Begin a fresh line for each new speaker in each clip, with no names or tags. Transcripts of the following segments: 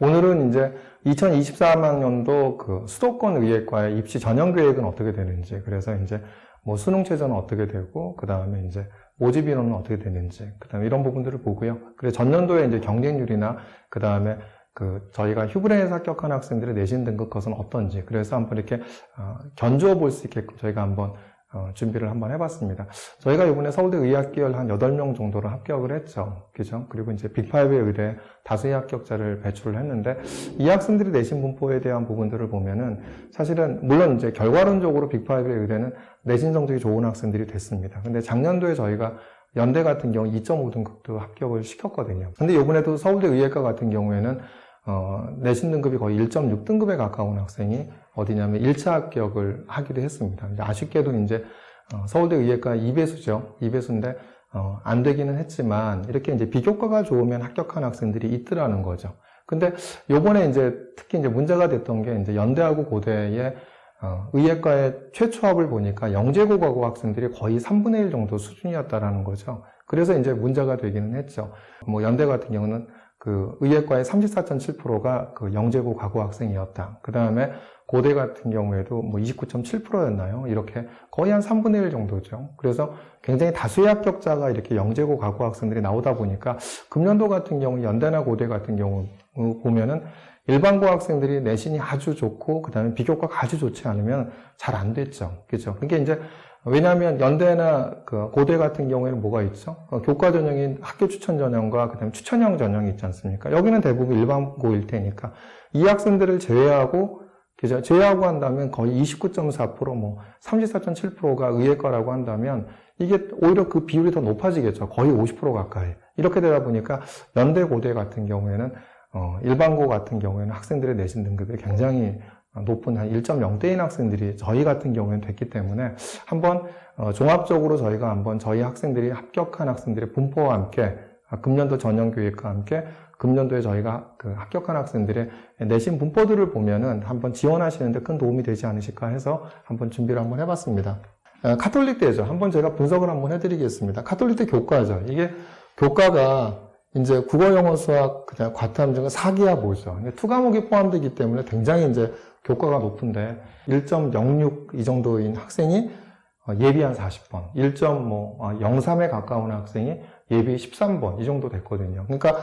오늘은 이제 2024학년도 그 수도권 의예과의 입시 전형 계획은 어떻게 되는지, 그래서 이제 뭐 수능 최저는 어떻게 되고, 그 다음에 이제 모집 인원은 어떻게 되는지, 그 다음에 이런 부분들을 보고요. 그래서 전년도에 이제 경쟁률이나, 그 다음에 그 저희가 휴브레에서 합격한 학생들의 내신 등급 것은 어떤지, 그래서 한번 이렇게 어, 견주어 볼 수 있게끔 저희가 한번 어, 준비를 한번 해봤습니다. 저희가 이번에 서울대 의학계열 한 8명 정도를 합격을 했죠. 그죠? 그리고 이제 빅5의 의대 다수의 합격자를 배출을 했는데, 이 학생들이 내신 분포에 대한 부분들을 보면은, 사실은, 물론 이제 결과론적으로 빅5의 의대는 내신 성적이 좋은 학생들이 됐습니다. 근데 작년도에 저희가 연대 같은 경우 2.5등급도 합격을 시켰거든요. 근데 요번에도 서울대 의예과 같은 경우에는 어, 내신 등급이 거의 1.6등급에 가까운 학생이 어디냐면 1차 합격을 하기도 했습니다. 아쉽게도 이제 어, 서울대 의예과 2배수죠. 2배수인데 어, 안 되기는 했지만 이렇게 이제 비교과가 좋으면 합격한 학생들이 있더라는 거죠. 근데 요번에 이제 특히 이제 문제가 됐던 게 이제 연대하고 고대의 어, 의예과의 최초 합을 보니까 영재고과고 학생들이 거의 3분의 1 정도 수준이었다라는 거죠. 그래서 이제 문제가 되기는 했죠. 뭐 연대 같은 경우는 그 의예과의 34.7%가 그 영재고 과고 학생이었다. 그 다음에 고대 같은 경우에도 뭐 29.7%였나요? 이렇게 거의 한 3분의 1 정도죠. 그래서 굉장히 다수의 합격자가 이렇게 영재고 과고 학생들이 나오다 보니까 금년도 같은 경우 연대나 고대 같은 경우 보면은 일반고 학생들이 내신이 아주 좋고 그다음에 비교과가 아주 좋지 않으면 잘 안 됐죠. 그죠? 그게 이제 왜냐하면 연대나 그 고대 같은 경우에는 뭐가 있죠? 어, 교과 전형인 학교 추천 전형과 그다음에 추천형 전형이 있지 않습니까? 여기는 대부분 일반고일 테니까 이 학생들을 제외하고 그죠? 제외하고 한다면 거의 29.4%뭐 34.7%가 의예과라고 한다면 이게 오히려 그 비율이 더 높아지겠죠. 거의 50% 가까이. 이렇게 되다 보니까 연대 고대 같은 경우에는 어, 일반고 같은 경우에는 학생들의 내신 등급이 굉장히 높은 한 1.0대인 학생들이 저희 같은 경우에는 됐기 때문에 한번 어, 종합적으로 저희가 한번 저희 학생들이 합격한 학생들의 분포와 함께 아, 금년도 전형 교육과 함께 금년도에 저희가 그 합격한 학생들의 내신 분포들을 보면은 한번 지원하시는데 큰 도움이 되지 않으실까 해서 한번 준비를 한번 해봤습니다. 아, 카톨릭 대죠. 한번 제가 분석을 한번 해드리겠습니다. 카톨릭 대 교과죠. 이게 교과가 이제 국어, 영어, 수학, 그다음 과탐 중에 4기하 보죠. 투 과목이 포함되기 때문에 굉장히 이제 교과가 높은데 1.06 이 정도인 학생이 어, 예비 한 40번, 1.03에 가까운 학생이 예비 13번 이 정도 됐거든요. 그러니까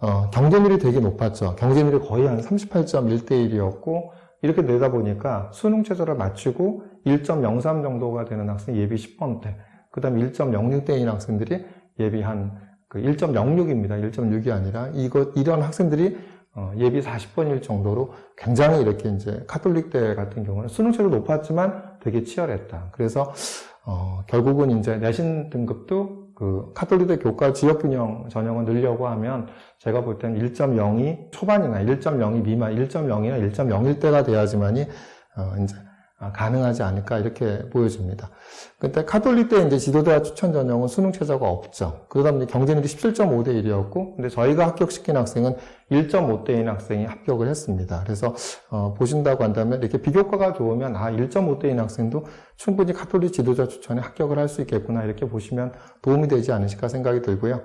어, 경쟁률이 되게 높았죠. 경쟁률이 거의 한 38.1대 1이었고 이렇게 내다 보니까 수능 최저를 맞추고 1.03 정도가 되는 학생 예비 10번 대, 그 다음 1.06대인 학생들이 예비 한 그 1.06입니다. 1.6이 아니라 이거 이런 학생들이 어, 예비 40번일 정도로 굉장히 이렇게 이제 카톨릭대 같은 경우는 수능체도 높았지만 되게 치열했다. 그래서 어, 결국은 이제 내신 등급도 그 카톨릭대 교과 지역 균형 전형을 늘려고 하면 제가 볼 때는 1.02 초반이나 1.02 미만, 1.0이나 1.01대가 돼야지만이 어, 이제 아, 가능하지 않을까 이렇게 보여집니다. 근데 카톨릭 때 이제 지도대학 추천 전형은 수능 최저가 없죠. 그러다 보니 경쟁률이 17.5대 1이었고, 근데 저희가 합격시킨 학생은 1.5대인 학생이 합격을 했습니다. 그래서 어, 보신다고 한다면 이렇게 비교과가 좋으면 아 1.5대인 학생도 충분히 카톨릭 지도자 추천에 합격을 할 수 있겠구나 이렇게 보시면 도움이 되지 않으실까 생각이 들고요.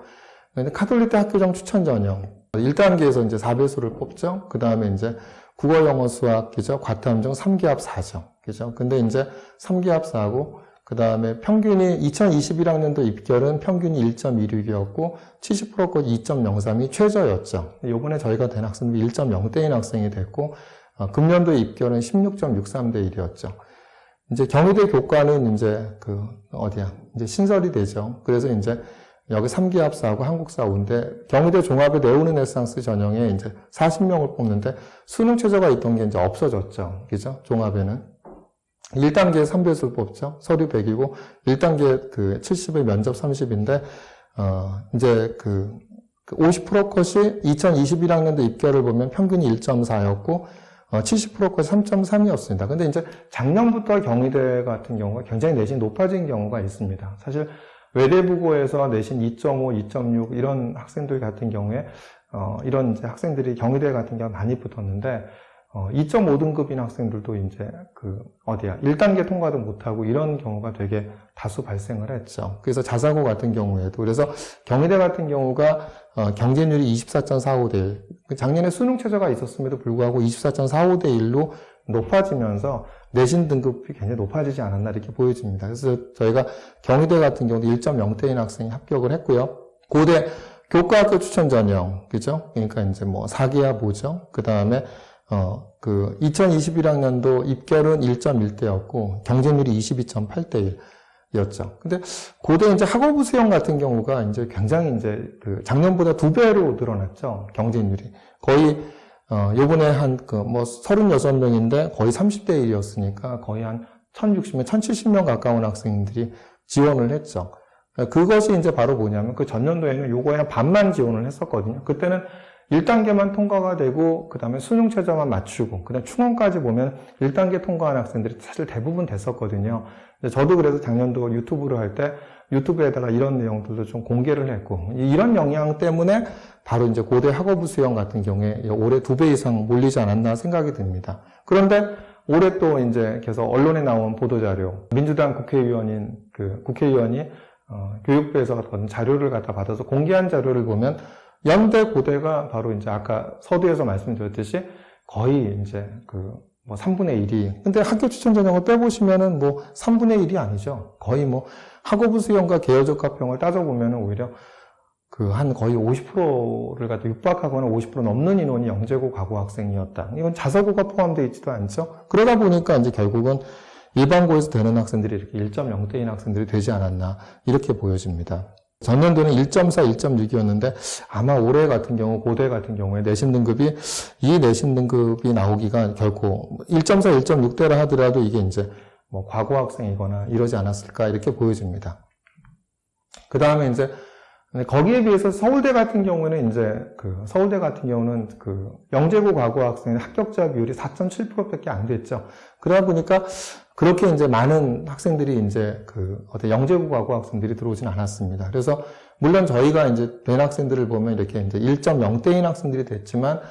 근데 카톨릭 대 학교정 추천 전형 1단계에서 이제 4배수를 뽑죠. 그 다음에 이제 국어, 영어, 수학, 그죠? 과탐 중 3기합 4죠. 그죠? 근데 이제 3기합 4고, 그 다음에 평균이 2021학년도 입결은 평균이 1.16이었고, 70%까지 2.03이 최저였죠. 요번에 저희가 된 학생이 1.0대인 학생이 됐고, 어, 금년도 입결은 16.63대 1이었죠. 이제 경희대 교과는 이제 그, 어디야? 이제 신설이 되죠. 그래서 이제 여기 3기 합사하고 한국사 오인데 경희대 종합의 네오르네상스 전형에 이제 40명을 뽑는데 수능 최저가 있던 게 이제 없어졌죠. 그죠? 종합에는. 1단계 3배수를 뽑죠. 서류 100이고 1단계 그 70에 면접 30인데 어 이제 그 50% 컷이 2021학년도 입결을 보면 평균이 1.4였고 어, 70%까지 3.3이었습니다. 근데 이제 작년부터 경희대 같은 경우가 굉장히 내신 높아진 경우가 있습니다. 사실 외대부고에서 내신 2.5, 2.6 이런 학생들 같은 경우에 어, 이런 학생들이 경희대 같은 경우 많이 붙었는데 어, 2.5등급인 학생들도 이제 그 어디야 1단계 통과도 못하고 이런 경우가 되게 다수 발생을 했죠. 그래서 자사고 같은 경우에도 그래서 경희대 같은 경우가 어, 경쟁률이 24.45대 1. 작년에 수능 최저가 있었음에도 불구하고 24.45대 1로 높아지면서 내신 등급이 굉장히 높아지지 않았나 이렇게 보여집니다. 그래서 저희가 경희대 같은 경우도 1.0대인 학생이 합격을 했고요. 고대 교과학교 추천 전형, 그죠? 그러니까 이제 뭐 사기야 보죠. 그 다음에 어, 그 2021학년도 입결은 1.1대였고 경쟁률이 22.8대 1이었죠. 근데 고대 이제 학업부 수형 같은 경우가 이제 굉장히 이제 그 작년보다 두 배로 늘어났죠. 경쟁률이. 거의 어, 요번에 한 그 뭐 36명인데 거의 30대 1이었으니까 거의 한 1060명, 1070명 가까운 학생들이 지원을 했죠. 그것이 이제 바로 뭐냐면 그 전년도에는 요거에 한 반만 지원을 했었거든요. 그때는 1단계만 통과가 되고 그 다음에 수능 최저만 맞추고 그 다음 충원까지 보면 1단계 통과한 학생들이 사실 대부분 됐었거든요. 저도 그래서 작년도 유튜브를 할 때 유튜브에다가 이런 내용들도 좀 공개를 했고 이런 영향 때문에 바로 이제 고대 학업부 수형 같은 경우에 올해 두 배 이상 몰리지 않았나 생각이 듭니다. 그런데 올해 또 이제 계속 언론에 나온 보도자료 민주당 국회의원인 그 국회의원이 어, 교육부에서 어떤 자료를 갖다 받아서 공개한 자료를 보면 연대 고대가 바로 이제 아까 서두에서 말씀드렸듯이 거의 이제 그 뭐 3분의 1이. 근데 학교 추천 전형을 빼보시면은 뭐 3분의 1이 아니죠. 거의 뭐 학업부 수용과 개요적 합평을 따져보면은 오히려 그 한 거의 50%를 갖다 육박하거나 50% 넘는 인원이 영재고 가고 학생이었다. 이건 자사고가 포함되어 있지도 않죠. 그러다 보니까 이제 결국은 일반고에서 되는 학생들이 이렇게 1.0대인 학생들이 되지 않았나 이렇게 보여집니다. 전년도는 1.4, 1.6이었는데 아마 올해 같은 경우 고대 같은 경우에 내신 등급이 이 내신 등급이 나오기가 결코 1.4, 1.6대라 하더라도 이게 이제 뭐 과거 학생이거나 이러지 않았을까 이렇게 보여집니다. 그 다음에 이제 거기에 비해서 서울대 같은 경우는 이제 그 서울대 같은 경우는 그 영재고 과거 학생의 합격자 비율이 4.7%밖에 안 됐죠. 그러다 보니까 그렇게 이제 많은 학생들이 이제 그 어떤 영재고 과거 학생들이 들어오진 않았습니다. 그래서 물론 저희가 이제 된 학생들을 보면 이렇게 이제 1.0대인 학생들이 됐지만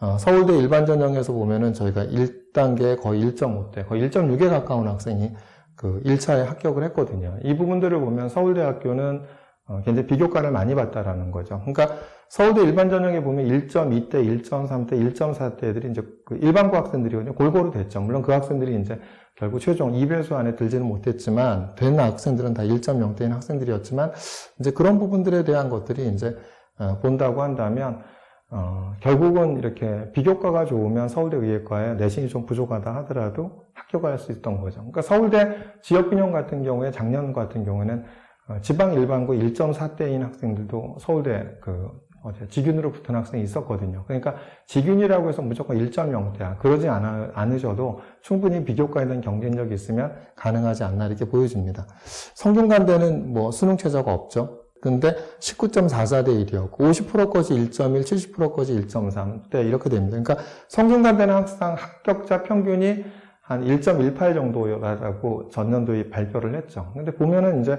어, 서울대 일반 전형에서 보면은 저희가 1단계 거의 1.5대, 거의 1.6에 가까운 학생이 그 1차에 합격을 했거든요. 이 부분들을 보면 서울대학교는 어, 굉장히 비교과를 많이 봤다라는 거죠. 그러니까 서울대 일반 전형에 보면 1.2대, 1.3대, 1.4대 애들이 이제 그 일반고 학생들이거든요. 골고루 됐죠. 물론 그 학생들이 이제 결국 최종 2배수 안에 들지는 못했지만 된 학생들은 다 1.0대인 학생들이었지만 이제 그런 부분들에 대한 것들이 이제 어, 본다고 한다면 어, 결국은 이렇게 비교과가 좋으면 서울대 의예과에 내신이 좀 부족하다 하더라도 합격할 수 있던 거죠. 그러니까 서울대 지역균형 같은 경우에 작년 같은 경우에는 어, 지방 일반고 1.4대인 학생들도 서울대 그 어디 지균으로 붙은 학생이 있었거든요. 그러니까 지균이라고 해서 무조건 1.0대야. 그러지 않아, 않으셔도 충분히 비교과에 대한 경쟁력이 있으면 가능하지 않나 이렇게 보여집니다. 성균관대는 뭐 수능 최저가 없죠. 근데 19.44대 1이었고 50%까지 1.1, 70%까지 1.3대 이렇게 됩니다. 그러니까 성균관대는 항상 합격자 평균이 한 1.18 정도라고 전년도에 발표를 했죠. 근데 보면은 이제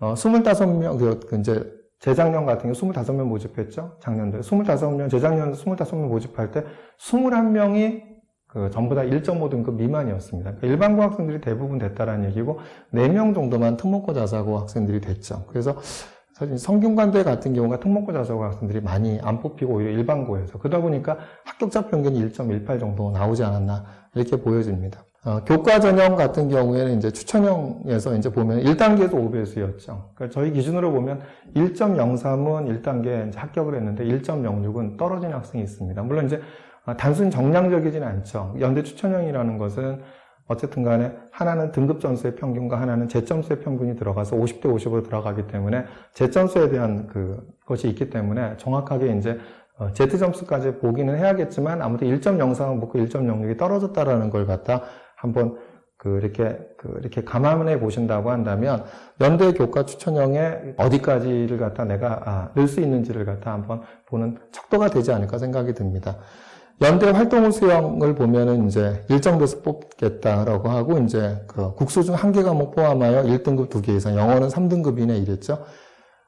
어, 25명, 그, 그 이제 재작년 같은 경우 25명 모집했죠. 작년도에. 25명, 재작년 25명 모집할 때 21명이 그 전부 다 1.5등급 미만이었습니다. 그러니까 일반고 학생들이 대부분 됐다라는 얘기고 4명 정도만 특목고 자사고 학생들이 됐죠. 그래서 사실 성균관대 같은 경우가 특목고 자사고 학생들이 많이 안 뽑히고 오히려 일반고에서 그러다 보니까 합격자 평균이 1.18 정도 나오지 않았나 이렇게 보여집니다. 어, 교과 전형 같은 경우에는 이제 추천형에서 이제 보면 1단계에서 5배수였죠. 그러니까 저희 기준으로 보면 1.03은 1단계 이제 합격을 했는데 1.06은 떨어진 학생이 있습니다. 물론 이제 아, 단순 정량적이진 않죠. 연대 추천형이라는 것은 어쨌든 간에 하나는 등급 점수의 평균과 하나는 재점수의 평균이 들어가서 50대 50으로 들어가기 때문에 재점수에 대한 그 것이 있기 때문에 정확하게 이제 어, Z 점수까지 보기는 해야겠지만 아무튼 1.03은 먹고 1.06이 떨어졌다라는 걸 갖다 한번 그 이렇게 그 이렇게 감안해 보신다고 한다면 연대 교과 추천형에 어디까지를 갖다 내가 아, 넣을 수 있는지를 갖다 한번 보는 척도가 되지 않을까 생각이 듭니다. 연대 활동 수형을 보면은 이제 일정돼서 뽑겠다라고 하고 이제 그 국수 중 한 개 과목 포함하여 1등급 두 개 이상, 영어는 3등급 이내 이랬죠.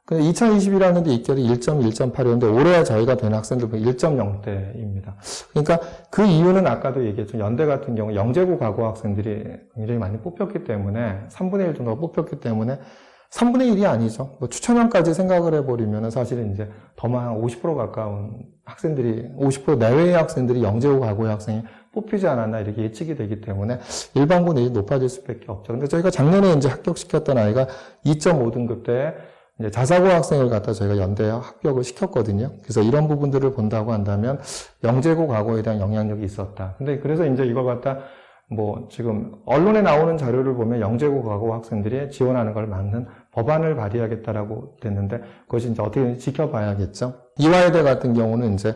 근데 2021학년도 입결이 1.1.8이었는데 올해 저희가 된 학생들 보면 1.0대입니다. 그러니까 그 이유는 아까도 얘기했죠. 연대 같은 경우 영재고 과거 학생들이 굉장히 많이 뽑혔기 때문에 3분의 1 정도가 뽑혔기 때문에 3분의 1이 아니죠. 뭐 추천형까지 생각을 해버리면 사실은 이제 더만 50% 가까운 학생들이, 50% 내외의 학생들이 영재고 과거의 학생이 뽑히지 않았나 이렇게 예측이 되기 때문에 일반고 내이 높아질 수밖에 없죠. 근데 저희가 작년에 이제 합격시켰던 아이가 2.5등급 때 자사고 학생을 갖다 저희가 연대에 합격을 시켰거든요. 그래서 이런 부분들을 본다고 한다면 영재고 과거에 대한 영향력이 있었다. 근데 그래서 이제 이걸 갖다 뭐 지금 언론에 나오는 자료를 보면 영재고 과거 학생들이 지원하는 걸 막는 법안을 발의하겠다라고 됐는데 그것이 이제 어떻게 지켜봐야겠죠. 이화여대 같은 경우는 이제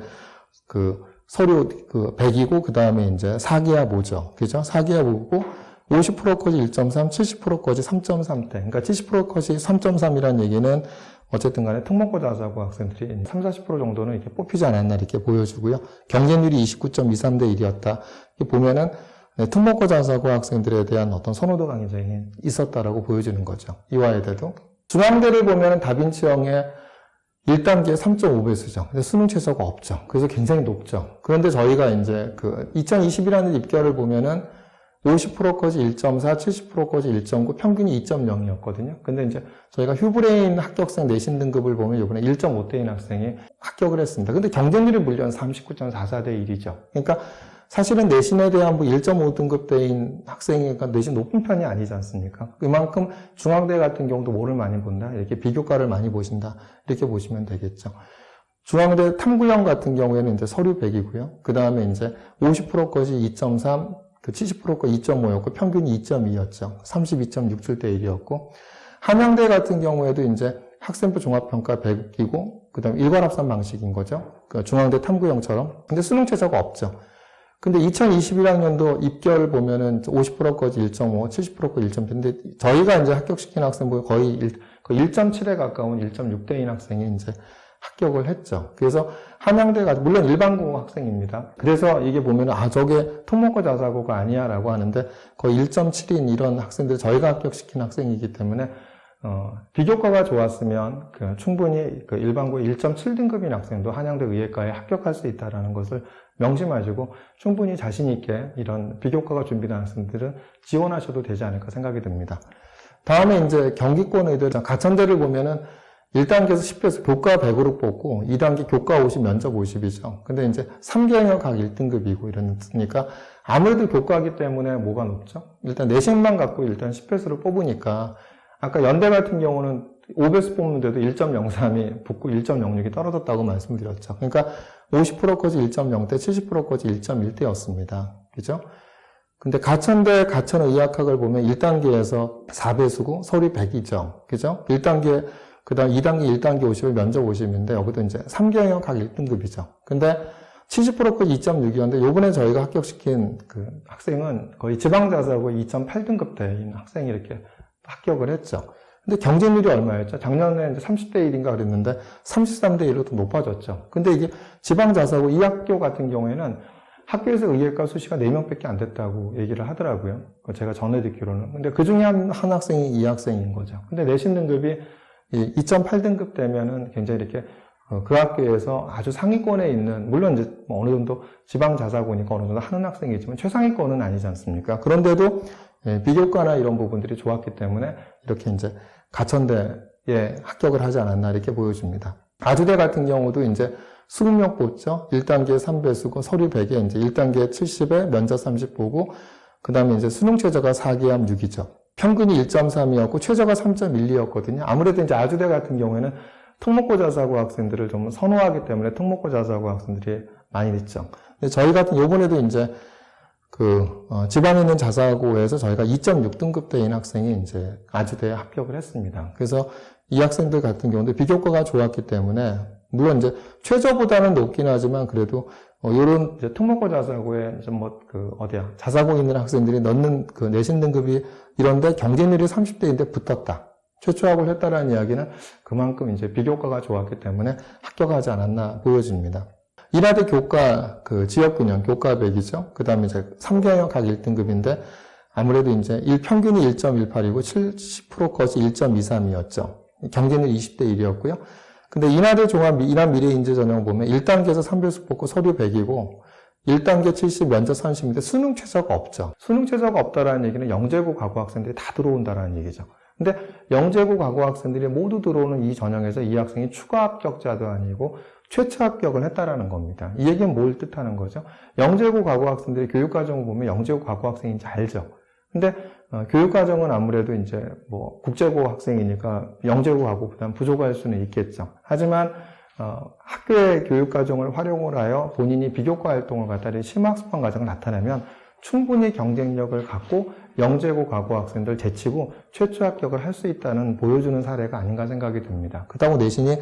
그 서류 그 100이고 그 다음에 이제 4기하 보죠. 그죠? 4기하 보고 50% 컷이 1.3, 70% 컷이 3.3대. 그러니까 70% 컷이 3.3이라는 얘기는 어쨌든 간에 특목고 자사고 학생들이 3, 40% 정도는 이렇게 뽑히지 않았나 이렇게 보여주고요. 경쟁률이 29.23대 1이었다. 이렇게 보면은 네, 특목고 자사고 학생들에 대한 어떤 선호도 강점이 있었다라고 보여지는 거죠. 이화여대도. 중앙대를 보면은 다빈치형의 1단계 3.5배수죠. 근데 수능 최저가 없죠. 그래서 굉장히 높죠. 그런데 저희가 이제 그 2021학년 입결을 보면은 50%까지 1.4, 70%까지 1.9, 평균이 2.0이었거든요. 근데 이제 저희가 휴브레인 합격생 내신 등급을 보면 이번에 1.5대인 학생이 합격을 했습니다. 근데 경쟁률이 물론 39.44대 1이죠. 그러니까 사실은 내신에 대한 뭐 1.5등급대인 학생이 그 내신 높은 편이 아니지 않습니까? 그만큼 중앙대 같은 경우도 뭐를 많이 본다? 이렇게 비교과를 많이 보신다. 이렇게 보시면 되겠죠. 중앙대 탐구형 같은 경우에는 이제 서류 100이고요. 그 다음에 이제 50%까지 2.3, 그 70%가 2.5였고 평균이 2.2였죠. 32.67대 1이었고 한양대 같은 경우에도 이제 학생부 종합평가 100이고 그다음 일괄 합산 방식인 거죠. 그 중앙대 탐구형처럼. 근데 수능 최저가 없죠. 근데 2021학년도 입결 보면은 50%까지 1.5, 70%까지 1.8. 근데 저희가 이제 합격시킨 1, 거의 1.7에 가까운 1.6대인 학생이 이제 합격을 했죠. 그래서 한양대 가 물론 일반고 학생입니다. 그래서 이게 보면 아 저게 특목고 자사고가 아니야라고 하는데 거의 1.7인 이런 학생들 저희가 합격시킨 학생이기 때문에 어, 비교과가 좋았으면 그 충분히 그 일반고 1.7등급인 학생도 한양대 의예과에 합격할 수 있다라는 것을 명심하시고 충분히 자신 있게 이런 비교과가 준비된 학생들은 지원하셔도 되지 않을까 생각이 듭니다. 다음에 이제 경기권 의대 가천대를 보면은 1단계에서 10배에서 교과 100으로 뽑고 2단계 교과 50, 면접 50이죠. 근데 이제 3개월 각 1등급이고 이러니까 아무래도 교과이기 때문에 뭐가 높죠? 일단 내신만 갖고 일단 10배수를 뽑으니까 아까 연대 같은 경우는 5배수 뽑는데도 1.03이 붙고 1.06이 떨어졌다고 말씀드렸죠. 그러니까 50%까지 1.0대, 70%까지 1.1대였습니다. 그죠? 근데 가천대 가천의학학을 보면 1단계에서 4배수고 서류 100이죠. 그죠? 1단계 그 다음 2단계, 1단계 50을 면접 50인데 여기도 이제 3개월 각 1등급이죠. 근데 70%까지 2.6이었는데 요번에 저희가 합격시킨 그 학생은 거의 지방자사고 2.8등급대인 학생이 이렇게 합격을 했죠. 근데 경쟁률이 얼마였죠? 작년에 이제 30대 1인가 그랬는데 33대 1로 더 높아졌죠. 근데 이게 지방자사고 이 학교 같은 경우에는 학교에서 의예과 수시가 4명밖에 안 됐다고 얘기를 하더라고요. 제가 전해 듣기로는. 근데 그 중에 한, 한 학생이 이 학생인 거죠. 근데 내신 등급이 2.8등급 되면은 굉장히 이렇게 어, 그 학교에서 아주 상위권에 있는, 물론 이제 뭐 어느 정도 지방 자사고니까 어느 정도 하는 학생이지만 최상위권은 아니지 않습니까? 그런데도 예, 비교과나 이런 부분들이 좋았기 때문에 이렇게 이제 가천대에 합격을 하지 않았나 이렇게 보여집니다. 아주대 같은 경우도 이제 수능력 뽑죠. 1단계 3배수고 서류 100에 이제 1단계 70에 면접 30 보고 그 다음에 이제 수능 최저가 4기함 6이죠. 평균이 1.3이었고 최저가 3.12였거든요. 아무래도 이제 아주대 같은 경우에는 특목고 자사고 학생들을 좀 선호하기 때문에 특목고 자사고 학생들이 많이 있죠. 근데 저희 같은 요번에도 이제 그 어, 지방에 있는 자사고에서 저희가 2.6등급 대인 학생이 이제 아주대에 합격을 했습니다. 그래서 이 학생들 같은 경우도 비교과가 좋았기 때문에 물론 이제 최저보다는 높긴 하지만 그래도 어, 요런 특목고 자사고에 좀 뭐 그 어디야 자사고 있는 학생들이 넣는 그 내신 등급이 이런데 경쟁률이 30대인데 붙었다. 최초합을 했다라는 이야기는 그만큼 이제 비교과가 좋았기 때문에 합격하지 않았나 보여집니다. 일하대 교과 그 지역균형 교과 100이죠. 그 다음에 이제 3개월 각 1등급인데 아무래도 이제 일 평균이 1.18이고 70%까지 1.23이었죠. 경쟁률 20대 1이었고요. 근데 인하대 종합 인하 미래 인재 전형 보면 1단계에서 선별수 뽑고 서류 100이고 1단계 70, 면접 30인데 수능 최저가 없죠. 수능 최저가 없다라는 얘기는 영재고 과거 학생들이 다 들어온다라는 얘기죠. 근데 영재고 과거 학생들이 모두 들어오는 이 전형에서 이 학생이 추가 합격자도 아니고 최초 합격을 했다라는 겁니다. 이 얘기는 뭘 뜻하는 거죠? 영재고 과거 학생들이 교육과정을 보면 영재고 과거 학생인지 알죠. 근데 어, 교육과정은 아무래도 이제 뭐 국제고 학생이니까 영재고 가고보다는 부족할 수는 있겠죠. 하지만 어, 학교의 교육과정을 활용을 하여 본인이 비교과 활동을 갖다 심학습관 과정을 나타내면 충분히 경쟁력을 갖고 영재고 과거 학생들 제치고 최초 합격을 할 수 있다는 보여주는 사례가 아닌가 생각이 듭니다. 그렇다고 내신이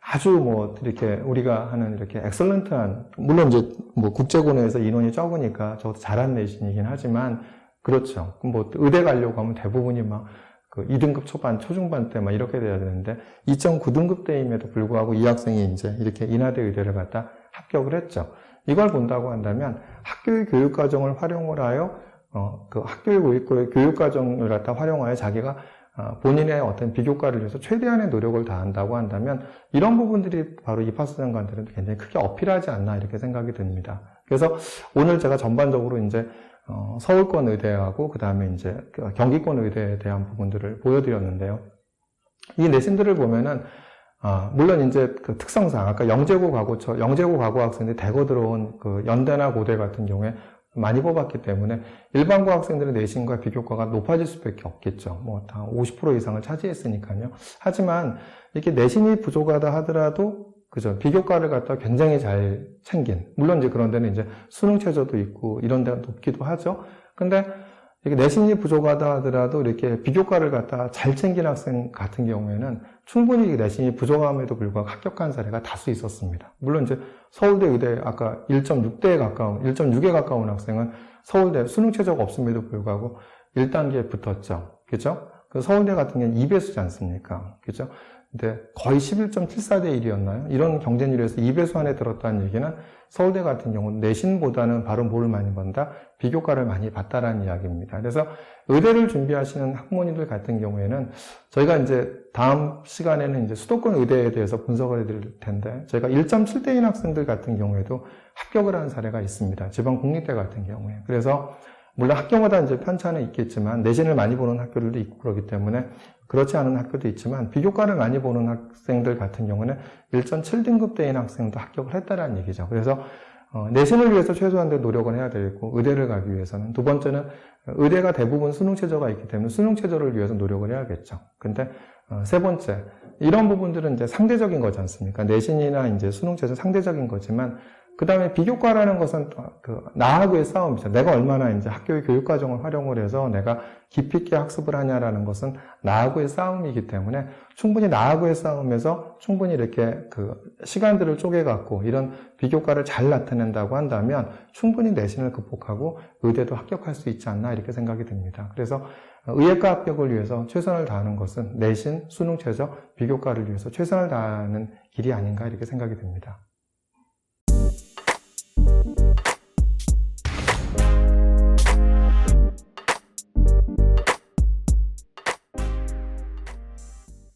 아주 뭐 이렇게 우리가 하는 이렇게 엑설런트한 물론 이제 뭐 국제고 내에서 인원이 적으니까 저도 잘한 내신이긴 하지만 그렇죠. 뭐 의대 가려고 하면 대부분이 막 그 2등급 초반, 초중반 때 막 이렇게 돼야 되는데 2.9등급 때임에도 불구하고 이 학생이 이제 이렇게 인하대 의대를 갖다 합격을 했죠. 이걸 본다고 한다면 학교의 교육 과정을 활용을 하여 어, 그 학교의 교육, 교육 과정을 갖다 활용하여 자기가 어, 본인의 어떤 비교과를 위해서 최대한의 노력을 다한다고 한다면 이런 부분들이 바로 입학수련관들은 굉장히 크게 어필하지 않나 이렇게 생각이 듭니다. 그래서 오늘 제가 전반적으로 이제 어, 서울권 의대하고 그 다음에 이제 그 경기권 의대에 대한 부분들을 보여드렸는데요. 이 내신들을 보면은 아, 물론 이제 그 특성상 아까 영재고 과고처 영재고 과고 학생들이 대거 들어온 그 연대나 고대 같은 경우에 많이 뽑았기 때문에 일반고 학생들의 내신과 비교과가 높아질 수밖에 없겠죠. 뭐 다 50% 이상을 차지했으니까요. 하지만 이렇게 내신이 부족하다 하더라도 그죠. 비교과를 갖다 굉장히 잘 챙긴. 물론 이제 그런 데는 이제 수능 최저도 있고 이런 데가 높기도 하죠. 근데 이렇게 내신이 부족하다 하더라도 이렇게 비교과를 갖다 잘 챙긴 학생 같은 경우에는 충분히 내신이 부족함에도 불구하고 합격한 사례가 다수 있었습니다. 물론 이제 서울대 의대 아까 1.6대에 가까운, 1.6에 가까운 학생은 서울대 수능 최저가 없음에도 불구하고 1단계에 붙었죠. 그죠? 그 서울대 같은 경우는 2배수지 않습니까? 그죠? 근데 거의 11.74대 1이었나요? 이런 경쟁률에서 2배수 안에 들었다는 얘기는 서울대 같은 경우는 내신보다는 바로 뭘 많이 본다? 비교과를 많이 봤다라는 이야기입니다. 그래서 의대를 준비하시는 학부모님들 같은 경우에는 저희가 이제 다음 시간에는 이제 수도권 의대에 대해서 분석을 해드릴 텐데 저희가 1.7대인 학생들 같은 경우에도 합격을 한 사례가 있습니다. 지방 공립대 같은 경우에. 그래서 물론 학교마다 이제 편차는 있겠지만 내신을 많이 보는 학교들도 있고 그렇기 때문에 그렇지 않은 학교도 있지만 비교과를 많이 보는 학생들 같은 경우는 1.7등급 대인 학생도 합격을 했다라는 얘기죠. 그래서 어, 내신을 위해서 최소한의 노력을 해야 되고 의대를 가기 위해서는 두 번째는 의대가 대부분 수능 최저가 있기 때문에 수능 최저를 위해서 노력을 해야겠죠. 근데 어, 세 번째 이런 부분들은 이제 상대적인 거지 않습니까? 내신이나 이제 수능 최저 상대적인 거지만 그 다음에 비교과라는 것은 그 나하고의 싸움이죠. 내가 얼마나 이제 학교의 교육 과정을 활용을 해서 내가 깊이 있게 학습을 하냐라는 것은 나하고의 싸움이기 때문에 충분히 나하고의 싸움에서 충분히 이렇게 그 시간들을 쪼개갖고 이런 비교과를 잘 나타낸다고 한다면 충분히 내신을 극복하고 의대도 합격할 수 있지 않나 이렇게 생각이 듭니다. 그래서 의예과 합격을 위해서 최선을 다하는 것은 내신, 수능 최저, 비교과를 위해서 최선을 다하는 길이 아닌가 이렇게 생각이 듭니다.